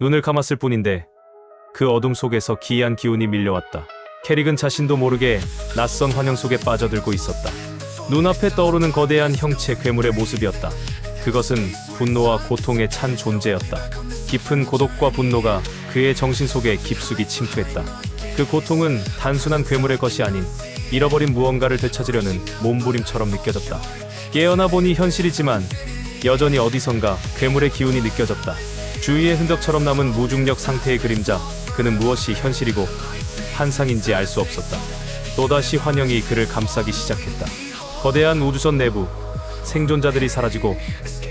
눈을 감았을 뿐인데 그 어둠 속에서 기이한 기운이 밀려왔다. 캐릭은 자신도 모르게 낯선 환영 속에 빠져들고 있었다. 눈앞에 떠오르는 거대한 형체 괴물의 모습이었다. 그것은 분노와 고통에 찬 존재였다. 깊은 고독과 분노가 그의 정신 속에 깊숙이 침투했다. 그 고통은 단순한 괴물의 것이 아닌 잃어버린 무언가를 되찾으려는 몸부림처럼 느껴졌다. 깨어나 보니 현실이지만 여전히 어디선가 괴물의 기운이 느껴졌다. 주위의 흔적처럼 남은 무중력 상태의 그림자, 그는 무엇이 현실이고 환상인지 알 수 없었다. 또다시 환영이 그를 감싸기 시작했다. 거대한 우주선 내부, 생존자들이 사라지고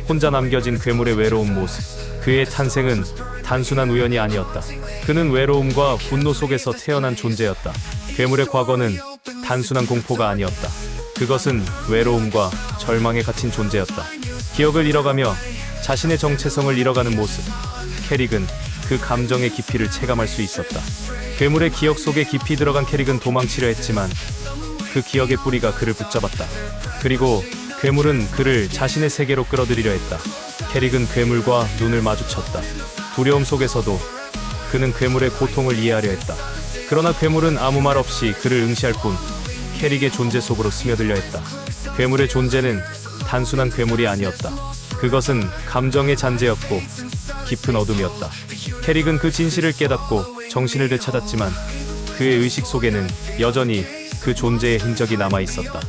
혼자 남겨진 괴물의 외로운 모습. 그의 탄생은 단순한 우연이 아니었다. 그는 외로움과 분노 속에서 태어난 존재였다. 괴물의 과거는 단순한 공포가 아니었다. 그것은 외로움과 절망에 갇힌 존재였다. 기억을 잃어가며 자신의 정체성을 잃어가는 모습. 캐릭은 그 감정의 깊이를 체감할 수 있었다. 괴물의 기억 속에 깊이 들어간 캐릭은 도망치려 했지만 그 기억의 뿌리가 그를 붙잡았다. 그리고 괴물은 그를 자신의 세계로 끌어들이려 했다. 캐릭은 괴물과 눈을 마주쳤다. 두려움 속에서도 그는 괴물의 고통을 이해하려 했다. 그러나 괴물은 아무 말 없이 그를 응시할 뿐 캐릭의 존재 속으로 스며들려 했다. 괴물의 존재는 단순한 괴물이 아니었다. 그것은 감정의 잔재였고 깊은 어둠이었다. 캐릭은 그 진실을 깨닫고 정신을 되찾았지만 그의 의식 속에는 여전히 그 존재의 흔적이 남아 있었다.